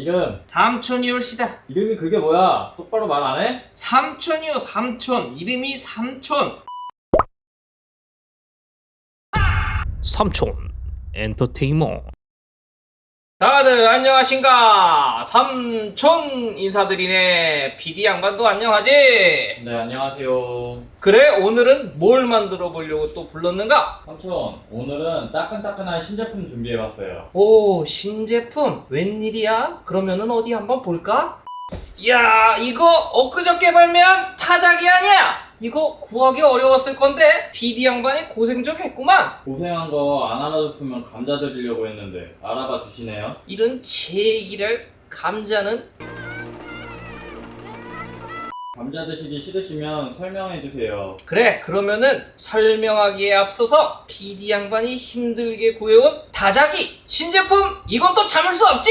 이름 삼촌이 올시다. 이름이 그게 뭐야? 똑바로 말 안 해? 삼촌이요, 삼촌. 이름이 삼촌. 삼촌 엔터테인먼트 다들 안녕하신가? 삼촌 인사드리네. PD 양반도 안녕하지? 네 안녕하세요 그래, 오늘은 뭘 만들어 보려고 또 불렀는가? 삼촌 오늘은 따끈따끈한 신제품 준비해봤어요 오, 신제품. 웬일이야? 그러면은 어디 한번 볼까? 야, 이거 엊그저께 발매한 타자기 아니야? 이거 구하기 어려웠을 건데 PD 양반이 고생 좀 했구만. 고생한 거 안 알아줬으면 감자 드리려고 했는데 알아봐 주시네요. 이런 제기를 감자는? 감자 드시기 싫으시면 설명해 주세요. 그래 그러면은 설명하기에 앞서서 PD 양반이 힘들게 구해온 다자기 신제품! 이건 또 참을 수 없지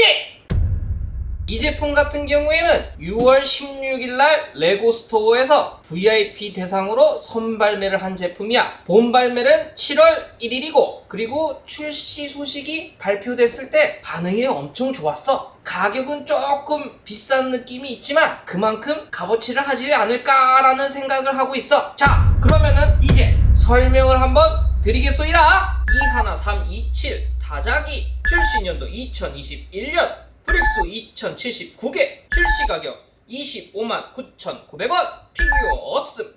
이 제품 같은 경우에는 6월 16일 날 레고 스토어에서 VIP 대상으로 선발매를 한 제품이야. 본 발매는 7월 1일이고 그리고 출시 소식이 발표됐을 때 반응이 엄청 좋았어. 가격은 조금 비싼 느낌이 있지만 그만큼 값어치를 하지 않을까라는 생각을 하고 있어. 자, 그러면은 이제 설명을 한번 드리겠소이다. 21327 다자기 출시년도 2021년 브릭스 2079개 출시 가격 25만 9,900원. 피규어 없음.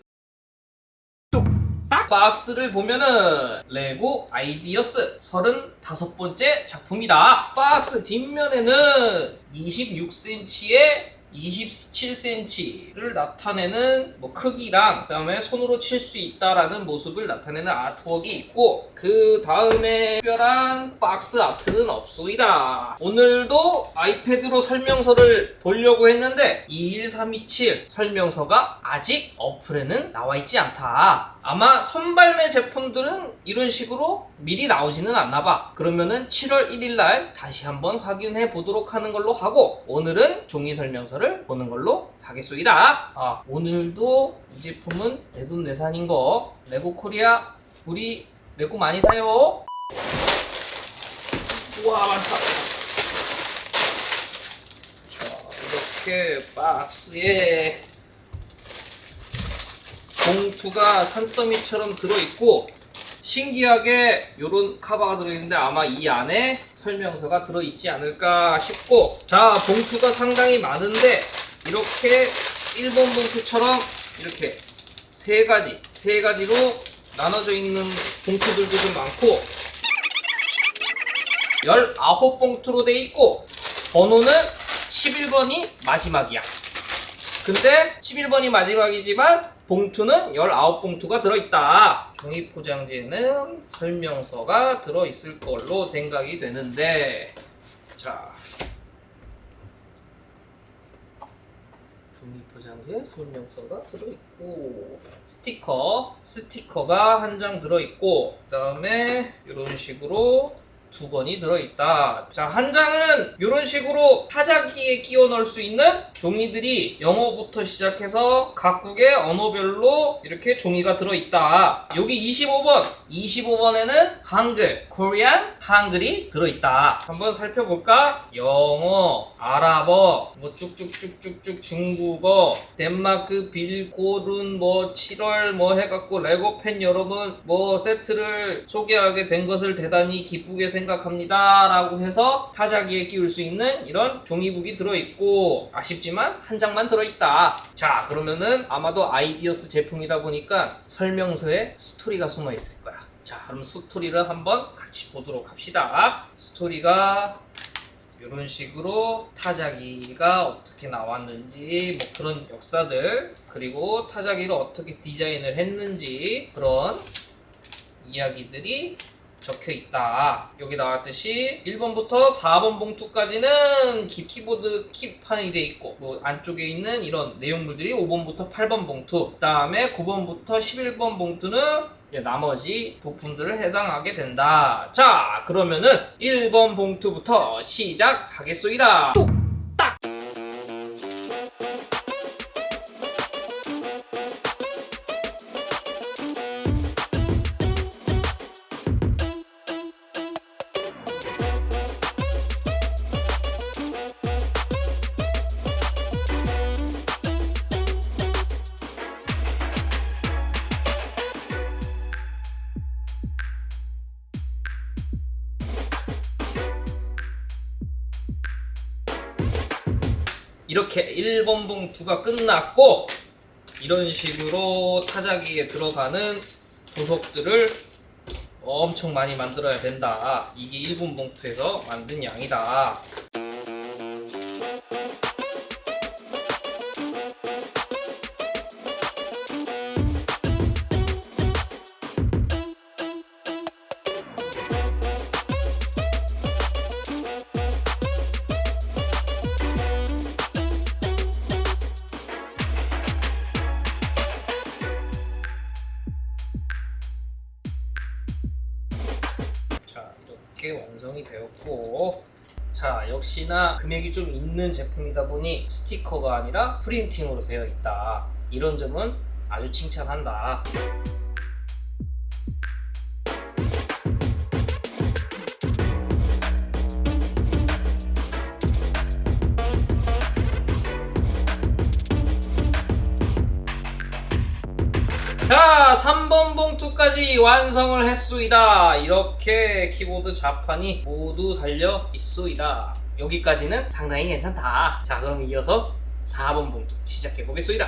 뚝딱 박스를 보면은 레고 아이디어스 35번째 작품이다. 박스 뒷면에는 26cm의 27cm를 나타내는 뭐 크기랑 그다음에 손으로 칠 수 있다라는 모습을 나타내는 아트웍이 있고 그 다음에 특별한 박스 아트는 없소이다. 오늘도 아이패드로 설명서를 보려고 했는데 21327 설명서가 아직 어플에는 나와 있지 않다. 아마 선발매 제품들은 이런 식으로 미리 나오지는 않나 봐. 그러면은 7월 1일 날 다시 한번 확인해 보도록 하는 걸로 하고 오늘은 종이 설명서를 보는 걸로 하겠소이다. 아, 오늘도 이 제품은 내돈내산인 거 레고 코리아 우리 레고 많이 사요. 우와 많다. 자 이렇게 박스에 봉투가 산더미처럼 들어있고 신기하게 이런 카바가 들어있는데 아마 이 안에 설명서가 들어있지 않을까 싶고 자 봉투가 상당히 많은데 이렇게 1번 봉투처럼 이렇게 세 가지 세 가지로 나눠져 있는 봉투들도 좀 많고 19봉투로 돼 있고 번호는 11번이 마지막이야 근데 11번이 마지막이지만 봉투는 19봉투가 들어있다. 종이 포장지에는 설명서가 들어있을 걸로 생각이 되는데 자 종이 포장지에 설명서가 들어있고 스티커 스티커가 한 장 들어있고 그 다음에 이런 식으로 두 권이 들어있다. 자, 한 장은 이런 식으로 타자기에 끼워 넣을 수 있는 종이들이 영어부터 시작해서 각국의 언어별로 이렇게 종이가 들어있다. 여기 25번. 25번에는 한글, 코리안, 한글이 들어있다. 한번 살펴볼까? 영어, 아랍어, 뭐 쭉쭉쭉쭉쭉 중국어, 덴마크 빌고른 뭐 7월 뭐 해갖고 레고팬 여러분 뭐 세트를 소개하게 된 것을 대단히 기쁘게 생각합니다. 라고 해서 타자기에 끼울 수 있는 이런 종이북이 들어있고 아쉽지만 한 장만 들어있다. 자 그러면은 아마도 아이디어스 제품이다 보니까 설명서에 스토리가 숨어 있을 거야. 자 그럼 스토리를 한번 같이 보도록 합시다. 스토리가 이런 식으로 타자기가 어떻게 나왔는지 뭐 그런 역사들 그리고 타자기를 어떻게 디자인을 했는지 그런 이야기들이 적혀 있다. 여기 나왔듯이 1번부터 4번 봉투까지는 키- 키보드 킵판이 돼 있고 뭐 안쪽에 있는 이런 내용물들이 5번부터 8번 봉투 그다음에 9번부터 11번 봉투는 나머지 부품들을 해당하게 된다. 자, 그러면은 1번 봉투부터 시작하겠소이다. 뚝 이렇게 1번 봉투가 끝났고 이런 식으로 타자기에 들어가는 부속들을 엄청 많이 만들어야 된다. 이게 1번 봉투에서 만든 양이다. 완성이 되었고 자 역시나 금액이 좀 있는 제품이다 보니 스티커가 아니라 프린팅으로 되어 있다. 이런 점은 아주 칭찬한다 자, 3번 봉투까지 완성을 했소이다. 이렇게 키보드 자판이 모두 달려 있소이다. 여기까지는 상당히 괜찮다. 자, 그럼 이어서 4번 봉투 시작해 보겠소이다.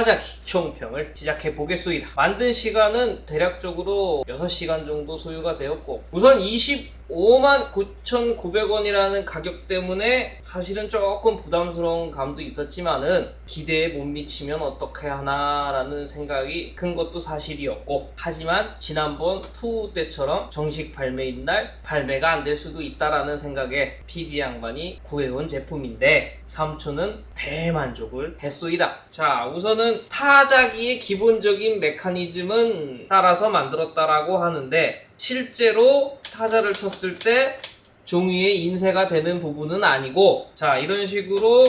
타작 시청평을 시작해 보겠습니다. 만든 시간은 대략적으로 6시간 정도 소요가 되었고 우선 20 59,900원이라는 가격 때문에 사실은 조금 부담스러운 감도 있었지만은 기대에 못 미치면 어떻게 하나라는 생각이 큰 것도 사실이었고 하지만 지난번 푸우 때처럼 정식 발매인 날 발매가 안 될 수도 있다라는 생각에 PD 양반이 구해온 제품인데 삼촌은 대만족을 했소이다. 자 우선은 타자기의 기본적인 메커니즘은 따라서 만들었다라고 하는데 실제로 타자를 쳤을 때 종이에 인쇄가 되는 부분은 아니고 자 이런 식으로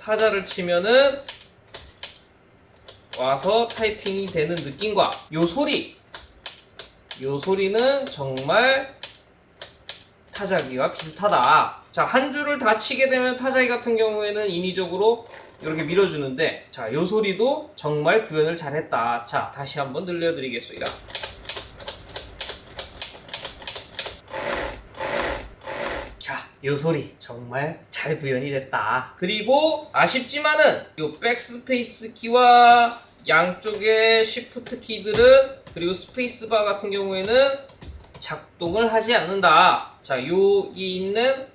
타자를 치면은 와서 타이핑이 되는 느낌과 요 소리 요 소리는 정말 타자기와 비슷하다. 자, 한 줄을 다 치게 되면 타자기 같은 경우에는 인위적으로 이렇게 밀어주는데, 자, 요 소리도 정말 구현을 잘했다. 자, 다시 한번 들려드리겠습니다. 자, 요 소리 정말 잘 구현이 됐다. 그리고 아쉽지만은 요 백스페이스 키와 양쪽의 시프트 키들은 그리고 스페이스바 같은 경우에는 작동을 하지 않는다. 자, 여기 있는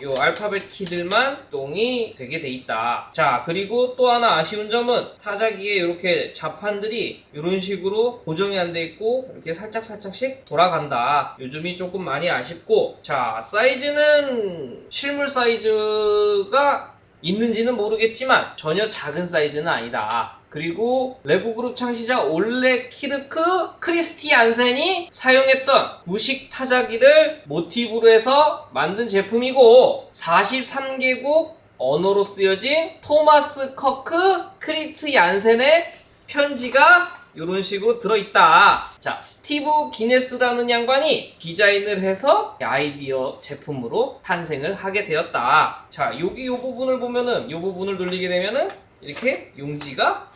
요 알파벳 키들만 동이 되게 돼 있다. 자, 그리고 또 하나 아쉬운 점은 타자기에 이렇게 자판들이 이런 식으로 고정이 안 돼 있고 이렇게 살짝 살짝씩 돌아간다. 요즘이 조금 많이 아쉽고 자, 사이즈는 실물 사이즈가 있는지는 모르겠지만 전혀 작은 사이즈는 아니다. 그리고 레고 그룹 창시자 올레 키르크 크리스티안센이 사용했던 구식 타자기를 모티브로 해서 만든 제품이고 43개국 언어로 쓰여진 토마스 커크 크리트 얀센의 편지가 이런 식으로 들어있다. 자, 스티브 기네스라는 양반이 디자인을 해서 아이디어 제품으로 탄생을 하게 되었다. 자, 여기 이 부분을 보면은 이 부분을 돌리게 되면은 이렇게 용지가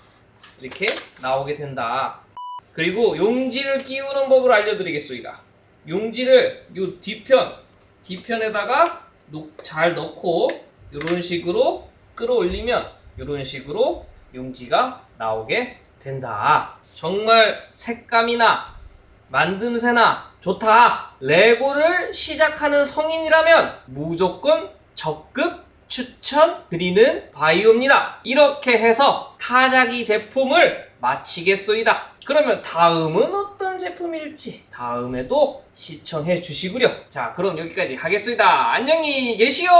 이렇게 나오게 된다. 그리고 용지를 끼우는 법을 알려드리겠습니다. 용지를 요 뒤편 뒤편에다가 놓- 잘 넣고 이런 식으로 끌어올리면 이런 식으로 용지가 나오게 된다. 정말 색감이나 만듦새나 좋다. 레고를 시작하는 성인이라면 무조건 적극 추천드리는 바이오입니다. 이렇게 해서 타자기 제품을 마치겠소이다. 그러면 다음은 어떤 제품일지 다음에도 시청해 주시구려. 자, 그럼 여기까지 하겠소이다. 안녕히 계시오!